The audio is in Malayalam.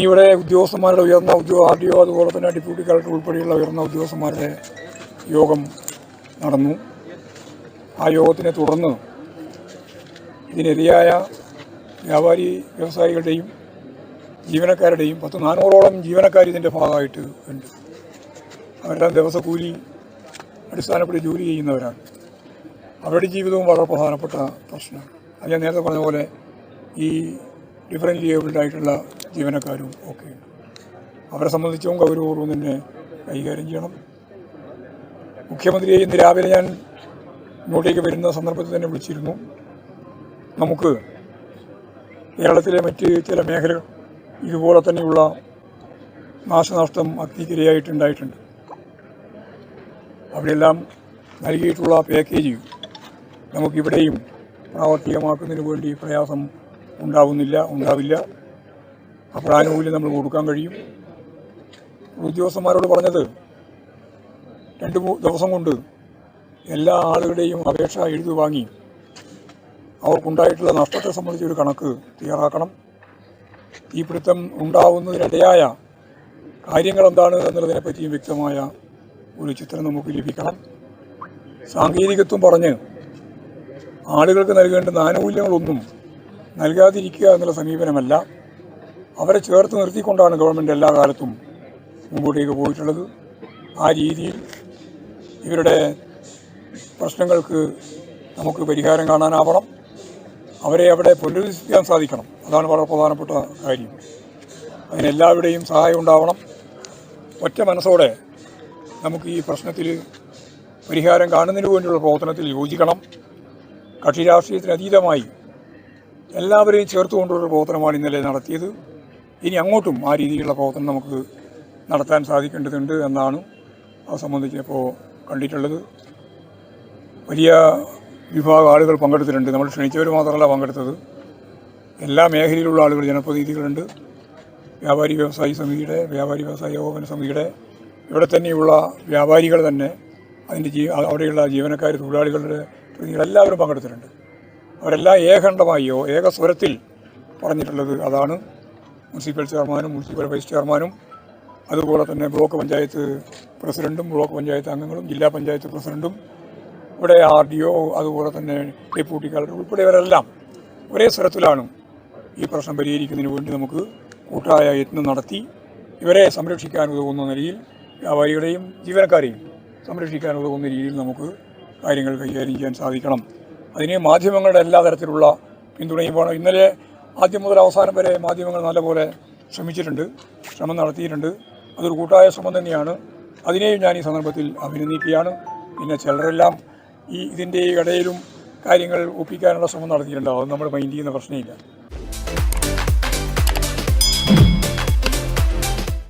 ഇവിടെ ഉദ്യോഗസ്ഥന്മാരുടെ ഉയർന്ന ഉദ്യോഗ ആർ ഡി ഒ അതുപോലെ തന്നെ ഡെപ്യൂട്ടി കളക്ടർ ഉൾപ്പെടെയുള്ള ഉയർന്ന ഉദ്യോഗസ്ഥന്മാരുടെ യോഗം നടന്നു. ആ യോഗത്തിനെ തുടർന്ന് ഇതിനെതിരായ വ്യാപാരി വ്യവസായികളുടെയും ജീവനക്കാരുടെയും പത്ത് നാനൂറോളം ജീവനക്കാർ ഇതിന്റെ ഭാഗമായിട്ട് ഉണ്ട്. അവരുടെ ദിവസക്കൂലി അടിസ്ഥാനപ്പെട്ട് ജോലി ചെയ്യുന്നവരാണ്. അവരുടെ ജീവിതവും വളരെ പ്രധാനപ്പെട്ട പ്രശ്നമാണ്. അത് ഞാൻ നേരത്തെ പറഞ്ഞ പോലെ ഈ ഡിഫറന്റ് ആയിട്ടുള്ള ജീവനക്കാരും ഒക്കെയുണ്ട് അവരെ സംബന്ധിച്ചും ഗൗരവപൂർവം തന്നെ കൈകാര്യം ചെയ്യണം. മുഖ്യമന്ത്രിയെ ഇന്ന് രാവിലെ ഞാൻ ഇങ്ങോട്ടേക്ക് വരുന്ന സന്ദർഭത്തിൽ തന്നെ വിളിച്ചിരുന്നു. നമുക്ക് കേരളത്തിലെ മറ്റ് ചില മേഖലകൾ ഇതുപോലെ തന്നെയുള്ള നാശനഷ്ടം അഗ്നിക്കിരയായിട്ടുണ്ടായിട്ടുണ്ട് അവിടെയെല്ലാം നൽകിയിട്ടുള്ള പാക്കേജ് നമുക്കിവിടെയും പ്രാവർത്തികമാക്കുന്നതിന് വേണ്ടി പ്രയാസം ഉണ്ടാവുന്നില്ല ഉണ്ടാവില്ല. അപ്പോൾ ആനുകൂല്യം നമ്മൾ കൊടുക്കാൻ കഴിയും. ഉദ്യോഗസ്ഥന്മാരോട് പറഞ്ഞത് രണ്ട് ദിവസം കൊണ്ട് എല്ലാ ആളുകളുടെയും അപേക്ഷ എഴുതി വാങ്ങി അവർക്കുണ്ടായിട്ടുള്ള നഷ്ടത്തെ സംബന്ധിച്ചൊരു കണക്ക് തയ്യാറാക്കണം. തീപിടുത്തം ഉണ്ടാവുന്നതിനിടയായ കാര്യങ്ങൾ എന്താണ് എന്നുള്ളതിനെപ്പറ്റിയും വ്യക്തമായ ഒരു ചിത്രം നമുക്ക് ലഭിക്കണം. സാങ്കേതികത്വം പറഞ്ഞ് ആളുകൾക്ക് നൽകേണ്ടുന്ന ആനുകൂല്യങ്ങളൊന്നും നൽകാതിരിക്കുക എന്നുള്ള സമീപനമല്ല. അവരെ ചേർത്ത് നിർത്തിക്കൊണ്ടാണ് ഗവൺമെന്റ് എല്ലാ കാലത്തും മുമ്പോട്ടേക്ക് പോയിട്ടുള്ളത്. ആ രീതിയിൽ ഇവരുടെ പ്രശ്നങ്ങൾക്ക് നമുക്ക് പരിഹാരം കാണാനാവണം. അവരെ അവിടെ പുനരുദ്ധരിക്കാൻ സാധിക്കണം. അതാണ് വളരെ പ്രധാനപ്പെട്ട കാര്യം. അതിനെല്ലാവരുടെയും സഹായം ഉണ്ടാവണം. ഒറ്റ മനസ്സോടെ നമുക്ക് ഈ പ്രശ്നത്തിൽ പരിഹാരം കാണുന്നതിന് വേണ്ടിയുള്ള പ്രവർത്തനത്തിൽ യോജിക്കണം. കക്ഷി രാഷ്ട്രീയത്തിന് അതീതമായി എല്ലാവരെയും ചേർത്തുകൊണ്ടുള്ള പ്രവർത്തനമാണ് ഇന്നലെ നടത്തിയത്. ഇനി അങ്ങോട്ടും ആ രീതിയിലുള്ള പ്രവർത്തനം നമുക്ക് നടത്താൻ സാധിക്കേണ്ടതുണ്ട് എന്നാണ് അത് സംബന്ധിച്ച് ഇപ്പോൾ കണ്ടിട്ടുള്ളത്. വലിയ വിഭാഗം ആളുകൾ പങ്കെടുത്തിട്ടുണ്ട്. നമ്മൾ ക്ഷണിച്ചവർ മാത്രമല്ല പങ്കെടുത്തത്. എല്ലാ മേഖലയിലുള്ള ആളുകൾ ജനപ്രതിനിധികളുണ്ട്. വ്യാപാരി വ്യവസായി സമിതിയുടെ വ്യാപാരി വ്യവസായി ഏകോപന സമിതിയുടെ ഇവിടെ തന്നെയുള്ള വ്യാപാരികൾ തന്നെ അതിന്റെ ജീ അവിടെയുള്ള ജീവനക്കാർ തൊഴിലാളികളുടെ എല്ലാവരും പങ്കെടുത്തിട്ടുണ്ട്. അവരെല്ലാം ഏകണ്ഠമായോ ഏകസ്വരത്തിൽ പറഞ്ഞിട്ടുള്ളത് അതാണ്. മുനിസിപ്പൽ ചെയർമാനും മുനിസിപ്പൽ വൈസ് ചെയർമാനും അതുപോലെ തന്നെ ബ്ലോക്ക് പഞ്ചായത്ത് പ്രസിഡന്റും ബ്ലോക്ക് പഞ്ചായത്ത് അംഗങ്ങളും ജില്ലാ പഞ്ചായത്ത് പ്രസിഡന്റും ഇവിടെ ആർ ഡി ഒ അതുപോലെ തന്നെ ഡെപ്യൂട്ടി കളക്ടർ ഉൾപ്പെടെയവരെല്ലാം ഒരേ സ്വരത്തിലാണ് ഈ പ്രശ്നം പരിഹരിക്കുന്നതിന് വേണ്ടി നമുക്ക് കൂട്ടായ യത്നം നടത്തി ഇവരെ സംരക്ഷിക്കാൻ ഉതകുന്ന നിലയിൽ വ്യാപാരികളെയും ജീവനക്കാരെയും സംരക്ഷിക്കാൻ ഉതകുന്ന രീതിയിൽ നമുക്ക് കാര്യങ്ങൾ കൈകാര്യം ചെയ്യാൻ സാധിക്കണം. അതിന് മാധ്യമങ്ങളുടെ എല്ലാ തരത്തിലുള്ള പിന്തുണയും വേണം. ഇന്നലെ ആദ്യം മുതൽ അവസാനം വരെ മാധ്യമങ്ങൾ നല്ലപോലെ ശ്രമിച്ചിട്ടുണ്ട് ശ്രമം നടത്തിയിട്ടുണ്ട്. അതൊരു കൂട്ടായ ശ്രമം തന്നെയാണ്. അതിനെയും ഞാൻ ഈ സന്ദർഭത്തിൽ അഭിനന്ദിക്കുകയാണ്. പിന്നെ ചിലരെല്ലാം ഈ ഇതിന്റെ ഇടയിലും കാര്യങ്ങൾ ഒപ്പിക്കാനുള്ള ശ്രമം നടത്തിയിട്ടുണ്ട്. അത് നമ്മൾ മൈൻഡ് ചെയ്യുന്ന പ്രശ്നമില്ല.